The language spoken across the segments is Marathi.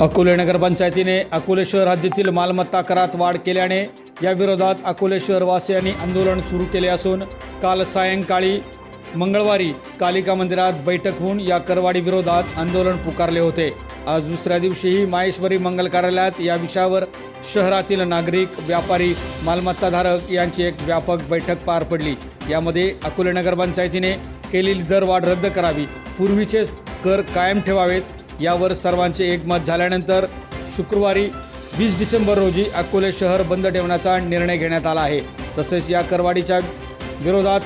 अकोले नगरपंचायतीने अकोले शहर हद्दीतील मालमत्ता करात वाढ केल्याने या विरोधात अकोले शहरवासियांनी आंदोलन सुरू केले असून काल सायंकाळी मंगळवारी कालिका मंदिरात बैठक होऊन या करवाढी विरोधात आंदोलन पुकारले होते. आज दुसऱ्या दिवशीही माहेश्वरी मंगल कार्यालयात या विषयावर शहरातील नागरिक व्यापारी मालमत्ताधारक यांची एक व्यापक बैठक पार पडली. यामध्ये अकोले नगरपंचायतीने केलेली दरवाढ रद्द करावी पूर्वीचे कर कायम ठेवावेत यावर सर्वांचे एकमत झाल्यानंतर शुक्रवारी वीस डिसेंबर रोजी अकोले शहर बंद ठेवण्याचा निर्णय घेण्यात आला आहे. तसेच या करवाडीच्या विरोधात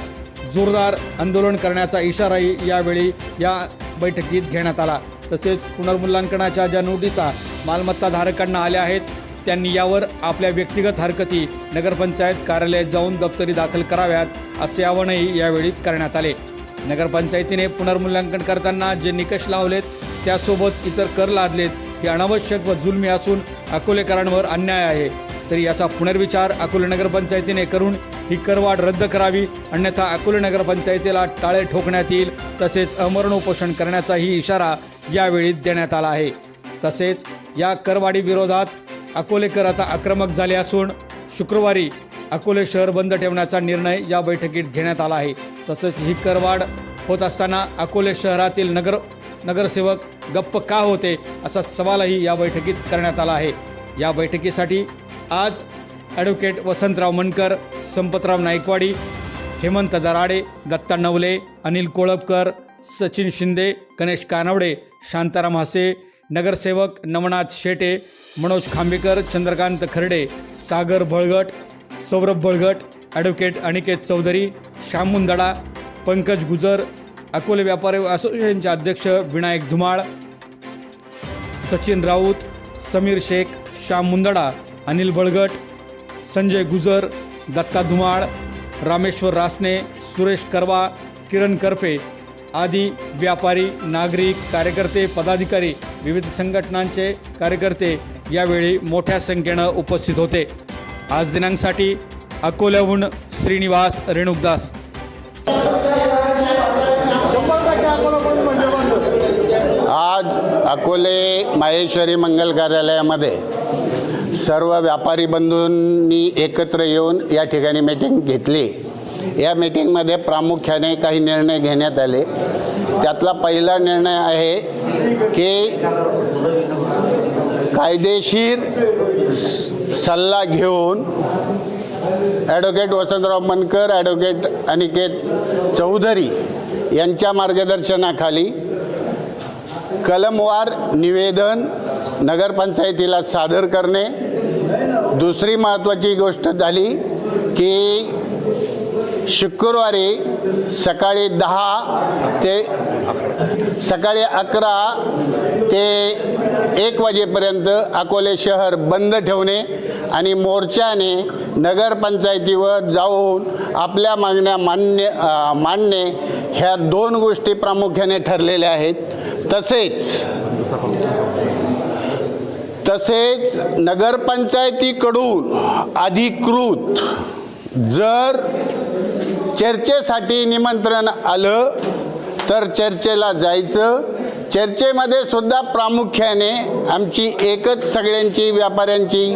जोरदार आंदोलन करण्याचा इशाराही यावेळी या बैठकीत घेण्यात आला. तसेच पुनर्मूल्यांकनाच्या ज्या नोटिसा मालमत्ताधारकांना आल्या आहेत त्यांनी यावर आपल्या व्यक्तिगत हरकती नगरपंचायत कार्यालयात जाऊन दप्तरी दाखल कराव्यात असे आवाहनही यावेळी करण्यात आले. नगरपंचायतीने पुनर्मूल्यांकन करताना जे निकष लावलेत त्यासोबत इतर कर लादलेत हे अनावश्यक व जुलमी असून अकोलेकरांवर अन्याय आहे. तरी याचा पुनर्विचार अकोले नगरपंचायतीने करून ही करवाढ रद्द करावी अन्यथा अकोले नगरपंचायतीला टाळे ठोकण्यात येईल तसेच अमरण उपोषण करण्याचाही इशारा यावेळी देण्यात आला आहे. तसेच या करवाढीविरोधात अकोलेकर आता आक्रमक झाले असून शुक्रवारी अकोले शहर बंद ठेवण्याचा निर्णय या बैठकीत घेण्यात आला आहे. तसेच ही करवाढ होत असताना अकोले शहरातील नगर नगरसेवक गप्प का होते असा सवालही या बैठकीत करण्यात आला आहे. या बैठकीसाठी आज ॲडव्होकेट वसंतराव मनकर संपतराव नाईकवाडी हेमंत दराडे दत्ता नवले अनिल कोळपकर सचिन शिंदे गणेश कानवडे शांताराम हसे नगरसेवक नवनाथ शेटे मनोज खांबेकर चंद्रकांत खर्डे सागर बळगट सौरभ बळगट ॲडव्होकेट अनिकेत चौधरी श्याम मुंदडा पंकज गुजर अकोले व्यापारी असोसिएशनचे अध्यक्ष विनायक धुमाळ सचिन राऊत समीर शेख श्याम मुंदडा अनिल बळगट संजय गुजर दत्ता धुमाळ रामेश्वर रासने सुरेश करवा किरण करपे आदी व्यापारी नागरिक कार्यकर्ते पदाधिकारी विविध संघटनांचे कार्यकर्ते यावेळी मोठ्या संख्येनं उपस्थित होते. आज दिनांकसाठी अकोल्याहून श्रीनिवास रेणुकदास. आज अकोले माहेश्वरी मंगल कार्यालयामध्ये सर्व व्यापारी बंधूंनी एकत्र येऊन या ठिकाणी मीटिंग घेतली. या मीटिंगमध्ये प्रामुख्याने काही निर्णय घेण्यात आले. त्यातला पहिला निर्णय आहे की कायदेशीर सल्ला घेऊन ॲडव्होकेट वसंतराव मनकर ॲडव्होकेट अनिकेत चौधरी यांच्या मार्गदर्शनाखाली कलमवार निवेदन नगरपंचायतीला सादर करणे. दुसरी महत्त्वाची गोष्ट झाली की शुक्रवारी सकाळी दहा ते सकाळी अकरा ते एक वाजेपर्यंत अकोले शहर बंद ठेवणे आणि मोर्चाने नगरपंचायतीवर जाऊन आपल्या मागण्या मान्य मांडणे ह्या दोन गोष्टी प्रामुख्याने ठरलेल्या आहेत. तसेच तसेच नगरपंचायतीकडून अधिकृत जर चर्चेसाठी निमंत्रण आलं तर चर्चेला जायचं. चर्चेमध्ये सुद्धा प्रामुख्याने आमची एकच सगळ्यांची व्यापाऱ्यांची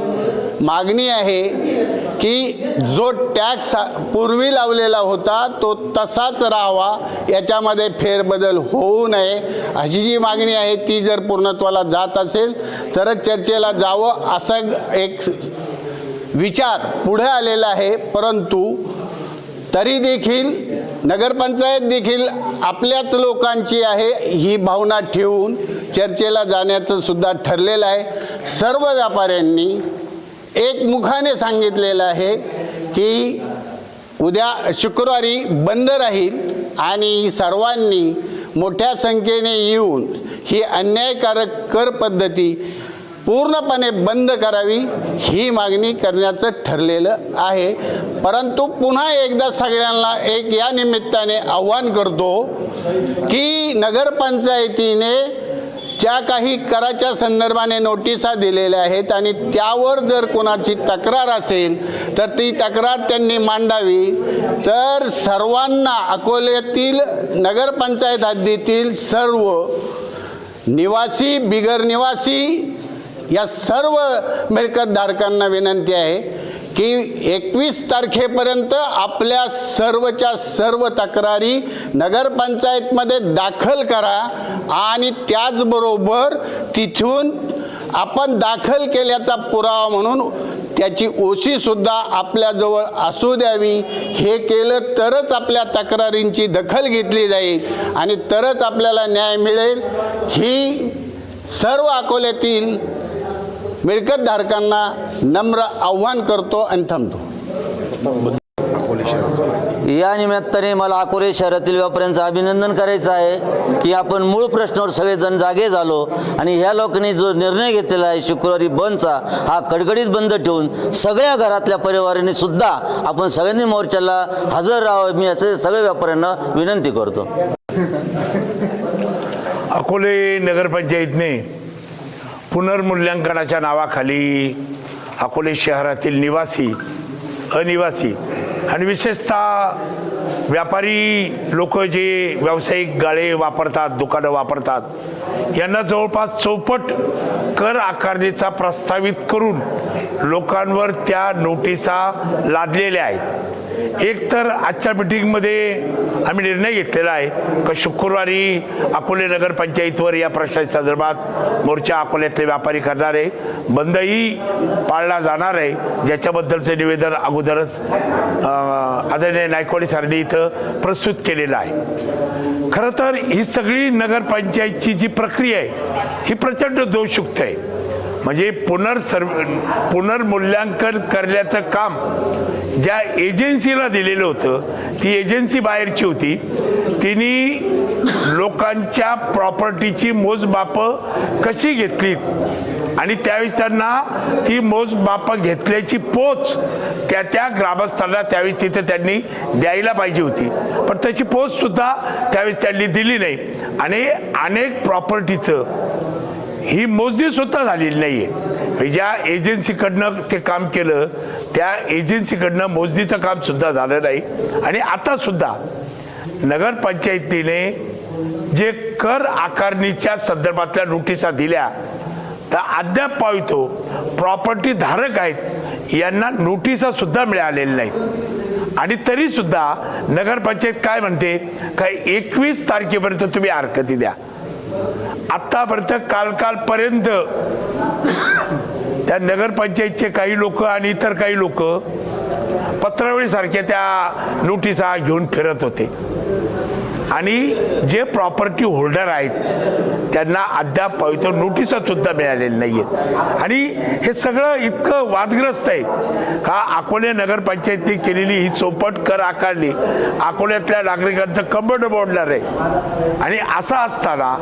मागणी आहे की जो टॅक्स पूर्वी लावलेला होता तो तसाच राहावा. याच्यामध्ये फेरबदल होऊ नये. अशी जी मागणी आहे ती जर पूर्णत्वाला जात असेल तरच चर्चेला जावं असं एक विचार पुढे आलेला आहे. परंतु तरी देखील नगरपंचायत देखील आपल्याच लोकांची आहे ही भावना ठेवून चर्चेला जाण्याचं सुद्धा ठरलेलं आहे. सर्व व्यापाऱ्यांनी एकमुखाने सांगितलेलं आहे की उद्या शुक्रवारी बंद राहील आणि सर्वांनी मोठ्या संख्येने येऊन ही अन्यायकारक कर पद्धती पूर्णपणे बंद करावी ही मागणी करण्याचं ठरलेलं आहे. परंतु पुन्हा एकदा सगळ्यांना एक या निमित्ताने आव्हान करतो की नगरपंचायतीने ज्या काही कराच्या संदर्भाने नोटिसा दिलेल्या आहेत आणि त्यावर जर कोणाची तक्रार असेल तर ती तक्रार त्यांनी मांडावी. तर सर्वांना अकोल्यातील नगरपंचायत हद्दीतील सर्व निवासी बिगर निवासी या सर्व मिळकतधारकांना विनंती आहे की एकवीस तारखेपर्यंत आपल्या सर्वच्या सर्व तक्रारी नगरपंचायतमध्ये दाखल करा आणि त्याचबरोबर तिथून आपण दाखल केल्याचा पुरावा म्हणून त्याची ओशीसुद्धा आपल्याजवळ असू द्यावी. हे केलं तरच आपल्या तक्रारींची दखल घेतली जाईल आणि तरच आपल्याला न्याय मिळेल. ही सर्व अकोल्यातील मिळकतधारकांना नम्र आव्हान करतो आणि थांबतो. या निमित्ताने मला अकोले शहरातील व्यापाऱ्यांचं अभिनंदन करायचं आहे की आपण मूळ प्रश्नावर सगळेजण जागे झालो आणि ह्या लोकांनी जो निर्णय घेतलेला आहे शुक्रवारी बंदचा हा कडकडीत बंद ठेवून सगळ्या घरातल्या परिवारांनी सुद्धा आपण सगळ्यांनी मोर्चाला हजर राहावं. मी असे सगळ्या व्यापाऱ्यांना विनंती करतो. अकोले नगरपंचायतने पुनर्मूल्यांकनाच्या नावाखाली अकोले शहरातील निवासी अनिवासी आणि विशेषतः व्यापारी लोक जे व्यावसायिक गाळे वापरतात दुकानं वापरतात यांना जवळपास चौपट कर आकारणीचा प्रस्तावित करून लोकांवर त्या नोटिसा लादलेल्या आहेत. एक तर आजच्या मिटिंगमध्ये आम्ही निर्णय घेतलेला आहे का शुक्रवारी अकोले नगरपंचायतवर या प्रश्नाच्या संदर्भात मोर्चा अकोल्यातले व्यापारी करणार आहे. बंदही पाळला जाणार आहे. ज्याच्याबद्दलचं निवेदन अगोदरच आदरणीय नायकवाडी सरांनी इथं प्रस्तुत केलेलं आहे. खरं तर ही सगळी नगरपंचायतची जी प्रक्रिया आहे ही प्रचंड दोषयुक्त आहे. म्हणजे पुनर्सर्व पुनर्मूल्यांकन करण्याचं काम ज्या एजन्सीला दिलेलं होतं ती एजन्सी बाहेरची होती तिने लोकांच्या प्रॉपर्टीची मोजमाप कशी घेतली? आणि त्यावेळेस त्यांना ती मोजमाप घेतल्याची पोच त्या त्या ग्रामस्थांना त्यावेळेस तिथे त्यांनी द्यायला पाहिजे होती. पण त्याची पोचसुद्धा त्यावेळेस त्यांनी दिली नाही. आणि अनेक प्रॉपर्टीचं ही मोजणी सुद्धा झालेली नाही आहे ज्या एजन्सीकडनं ते काम केलं त्या एजन्सीकडनं मोजणीचं काम सुद्धा झालं नाही. आणि आता सुद्धा नगरपंचायतीने जे कर आकारणीच्या संदर्भातल्या नोटिसा दिल्या तर अद्याप पावितो प्रॉपर्टी धारक आहेत यांना नोटिसा सुद्धा मिळालेल्या नाहीत. आणि तरी सुद्धा नगरपंचायत काय म्हणते का एकवीस तारखेपर्यंत तुम्ही हरकती द्या. आतापर्यंत काल कालपर्यंत त्या नगरपंचायतचे काही लोक आणि इतर काही लोक पत्रावळीसारख्या त्या नोटिसा घेऊन फिरत होते. आणि जे प्रॉपर्टी होल्डर आहेत त्यांना अद्याप पवित्र नोटिसा सुद्धा मिळालेल्या नाही आहेत आणि हे सगळं इतकं वादग्रस्त आहे. का अकोले नगरपंचायतीने केलेली ही चौपट कर आकारली. अकोल्यातल्या नागरिकांचं कंबड बोडणार आहे. आणि असं असताना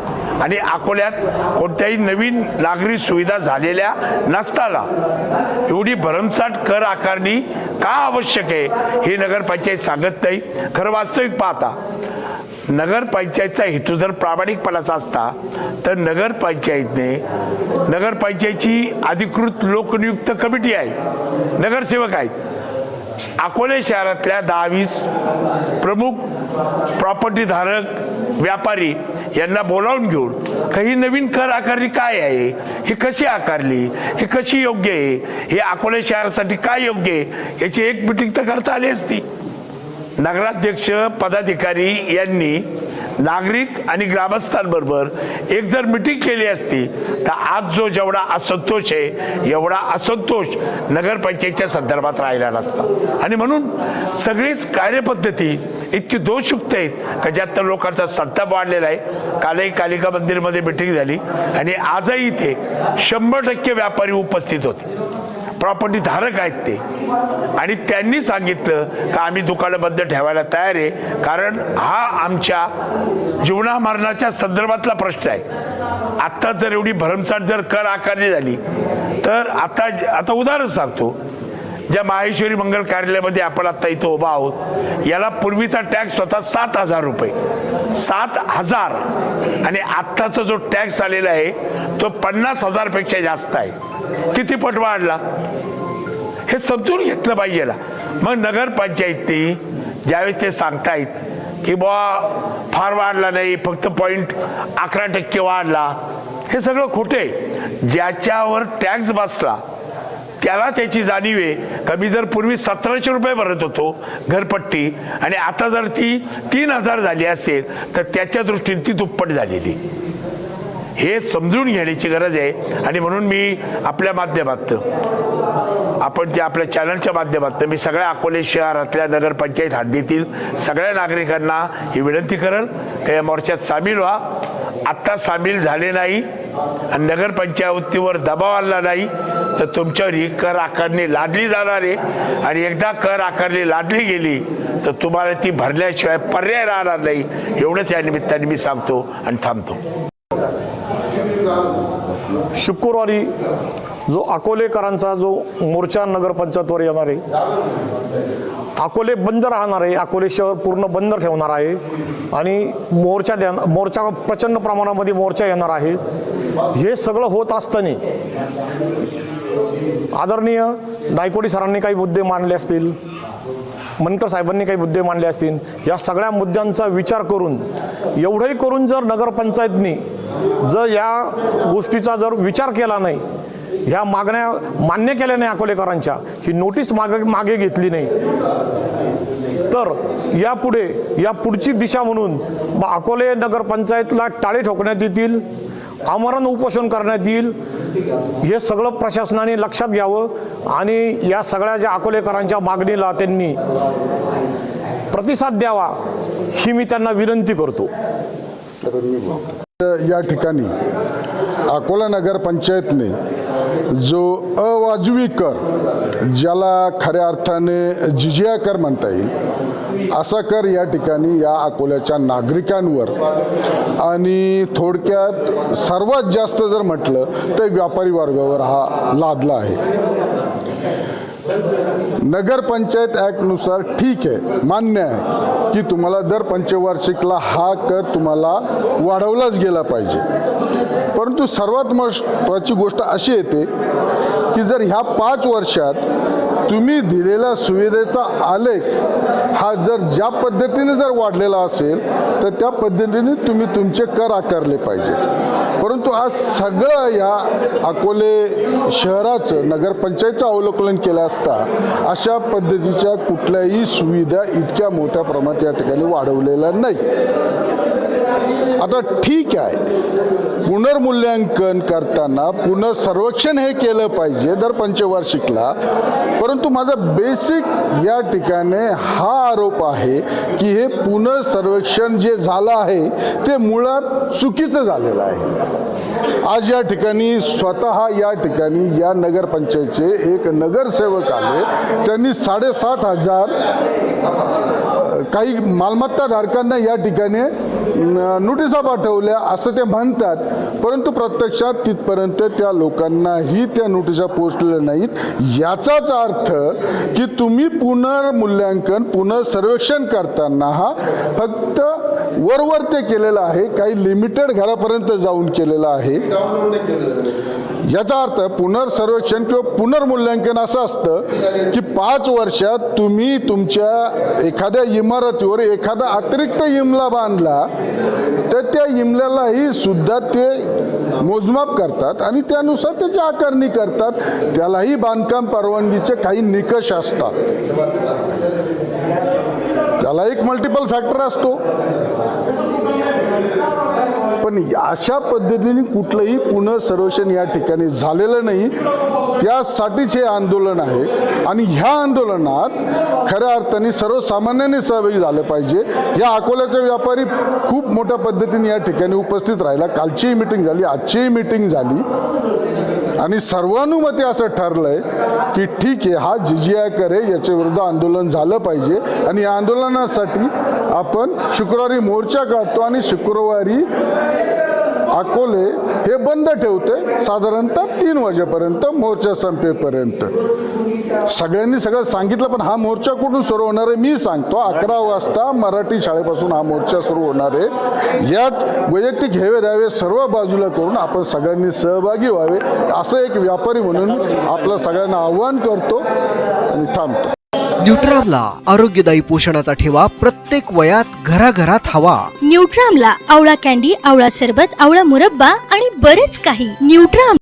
आणि अकोल्यात कोणत्याही नवीन नागरी सुविधा झालेल्या नसताना एवढी भरमसाठ कर आकारणी का आवश्यक आहे हे नगरपंचायत सांगत नाही. खरं वास्तविक पाहता नगरपंचायतचा हेतू जर प्रामाणिकपणाचा असता तर नगरपंचायतने नगरपंचायतची अधिकृत लोकनियुक्त कमिटी आहे. नगरसेवक आहेत. अकोले शहरातल्या दहावीस प्रमुख प्रॉपर्टी धारक व्यापारी यांना बोलावून घेऊन काही नवीन कर आकारणी काय आहे? ही कशी आकारली? ही कशी योग्य आहे? हे अकोले शहरासाठी काय योग्य आहे? याची एक मिटिंग तर करता आली असती. नगराध्यक्ष पदाधिकारी यांनी नागरिक आणि ग्रामस्थांबरोबर एक जर मिटिंग केली असती तर आज जो जेवढा असंतोष आहे एवढा असंतोष नगरपंचायतच्या संदर्भात राहिला नसता. आणि म्हणून सगळीच कार्यपद्धती इतकी दोषयुक्त आहेत का ज्यात लोकांचा संताप वाढलेला आहे. कालही कालिका मंदिरमध्ये मिटिंग झाली आणि आजही इथे शंभर टक्के व्यापारी उपस्थित होते. प्रॉपर्टी धारक आहेत ते. आणि त्यांनी सांगितलं का आम्ही दुकानं बंद ठेवायला तयार आहे. कारण हा आमच्या जीवनामरणाच्या संदर्भातला प्रश्न आहे. आत्ता जर एवढी भरमसाठ जर कर आकारणी झाली तर आता आता उदाहरण सांगतो. ज्या माहेश्वरी मंगल कार्यालयामध्ये आपण आता इथं उभा आहोत याला पूर्वीचा टॅक्स होता सात हजार रुपये. सात हजार. आणि आत्ताचा जो टॅक्स आलेला आहे तो पन्नास हजारपेक्षा जास्त आहे. किती पट वाढला? हे समजून घेतलं पाहिजे मग नगरपंचायतनी ज्यावेळेस ते सांगतायत की बुवा फार वाढला नाही फक्त पॉईंट अकरा टक्के वाढला. हे सगळं खोटे ज्याच्यावर टॅक्स बसला त्याला त्याची जाणीव आहे. का मी जर पूर्वी सतराशे रुपये भरत होतो घरपट्टी आणि आता जर ती तीन हजार झाली असेल तर त्याच्या दृष्टीने ती दुप्पट झालेली. हे समजून घेण्याची गरज आहे. आणि म्हणून मी आपल्या माध्यमातनं आपण जे आपल्या चॅनलच्या माध्यमातून मी सगळ्या अकोले शहरातल्या नगरपंचायत हद्दीतील सगळ्या नागरिकांना ही विनंती करेन का या मोर्चात सामील व्हा. आत्ता सामील झाले नाही आणि नगरपंचायतीवर दबाव आणला नाही तर तुमच्यावर ही कर आकारणी लादली जाणार आहे. आणि एकदा कर आकारणी लादली गेली तर तुम्हाला ती भरल्याशिवाय पर्याय राहणार नाही. एवढंच या निमित्ताने मी सांगतो आणि थांबतो. शुक्रवारी जो अकोलेकरांचा जो मोर्चा नगरपंचायतवर येणार आहे अकोले बंद राहणार आहे अकोले शहर पूर्ण बंद ठेवणार आहे आणि मोर्चा द्या मोर्चा प्रचंड प्रमाणामध्ये मोर्चा येणार आहे. हे सगळं होत असताना आदरणीय नायकोडी सरांनी काही मुद्दे मांडले असतील मनकर साहेबांनी काही मुद्दे मांडले असतील या सगळ्या मुद्द्यांचा विचार करून एवढंही करून जर नगरपंचायतनी जर या गोष्टीचा जर विचार केला नाही ह्या मागण्या मान्य केल्या नाही अकोलेकरांच्या ही नोटीस मागे मागे घेतली नाही तर यापुढे या पुढची दिशा म्हणून मग अकोले नगरपंचायतला टाळे ठोकण्यात येतील आमरण उपोषण करण्यात येईल हे सगळं प्रशासनाने लक्षात घ्यावं आणि या सगळ्या ज्या अकोलेकरांच्या मागणीला त्यांनी प्रतिसाद द्यावा ही मी त्यांना विनंती करतो. या ठिकाणी अकोला नगर पंचायतने जो अवाजवी कर ज्याला खऱ्या अर्थाने जिजिया कर म्हणता येईल असा कर या ठिकाणी या अकोल्याच्या नागरिकांवर आणि थोडक्यात सर्वात जास्त जर म्हटलं तर व्यापारी वर्गावर हा लादला आहे. नगरपंचायत ॲक्टनुसार ठीक आहे मान्य आहे की तुम्हाला दर पंचवार्षिकला हा कर तुम्हाला वाढवलाच गेला पाहिजे. परंतु सर्वात महत्त्वाची गोष्ट अशी येते की जर ह्या पाच वर्षात तुम्ही दिलेल्या सुविधेचा आलेख हा जर ज्या पद्धतीने जर वाढलेला असेल तर त्या पद्धतीने तुम्ही तुमचे कर आकारले पाहिजे. परंतु आज सगळं या अकोले शहराचं नगरपंचायतचं अवलोकन केलं असता अशा पद्धतीच्या कुठल्याही सुविधा इतक्या मोठ्या प्रमाणात या ठिकाणी वाढवलेल्या नाही आता ठीक आहे. पुनर्मूल्यांकन करताना पुनर्सर्वेक्षण हे केलं पाहिजे दर पंचवार्षिकला. परंतु माझा बेसिक या ठिकाणी हा आरोप आहे की हे पुनर्सर्वेक्षण जे झालं आहे ते मुळात चुकीचं झालेलं आहे. आज या ठिकाणी स्वतः या ठिकाणी या नगरपंचायतचे एक नगरसेवक आले त्यांनी साडेसात हजार काही मालमत्ता धारकांना या ठिकाणी नोटिसा पाठवल्या असं ते म्हणतात. परंतु प्रत्यक्षात तिथपर्यंत त्या लोकांनाही त्या नोटिसा पोचलेल्या नाहीत. याचाच अर्थ की तुम्ही पुनर्मूल्यांकन पुनर्सर्वेक्षण करताना हा फक्त वरवर ते केलेलं आहे काही लिमिटेड घरापर्यंत जाऊन केलेलं आहे. याचा अर्थ पुनर्सर्वेक्षण किंवा पुनर्मूल्यांकन असं असतं की पाच वर्षात तुम्ही तुमच्या एखाद्या इमारतीवर एखादा अतिरिक्त इमला बांधला तर त्या इमल्यालाही सुद्धा ते मोजमाप करतात आणि त्यानुसार त्याची आकारणी करतात. त्यालाही बांधकाम परवानगीचे काही निकष असतात. त्याला एक मल्टिपल फॅक्टर असतो. पण अशा पद्धतीने कुठलंही पुनर्सर्वेक्षण या ठिकाणी झालेलं नाही. त्यासाठीच हे आंदोलन आहे. आणि ह्या आंदोलनात खऱ्या अर्थाने सर्वसामान्यांनी सहभागी झालं पाहिजे. या अकोल्याचे व्यापारी खूप मोठ्या पद्धतीने या ठिकाणी उपस्थित राहिला. कालचीही मिटिंग झाली आजचीही मिटिंग झाली. आणि सर्वानुमते असं ठरलंय की ठीक आहे हा जिजिया करे याच्या विरुद्ध आंदोलन झालं पाहिजे. आणि या आंदोलनासाठी आपण शुक्रवारी मोर्चा काढतो आणि शुक्रवारी अकोले हे बंद ठेवते साधारणतः तीन वाजेपर्यंत मोर्चा संपेपर्यंत. सगळ्यांनी सगळं सांगितलं पण हा मोर्चा कुठून सुरू होणार आहे? मी सांगतो अकरा वाजता मराठी शाळेपासून हा मोर्चा सुरू होणार आहे. यात वैयक्तिक हेवे द्यावे सर्व बाजूला करून आपण सगळ्यांनी सहभागी व्हावे असं एक व्यापारी म्हणून आपलं सगळ्यांना आव्हान करतो आणि थांबतो. न्यूट्रामला आरोग्यदायी पोषणाचा ठेवा प्रत्येक वयात घराघरात हवा. न्यूट्रामला आवळा कॅन्डी आवळा सरबत आवळा मुरब्बा आणि बरेच काही. न्यूट्राम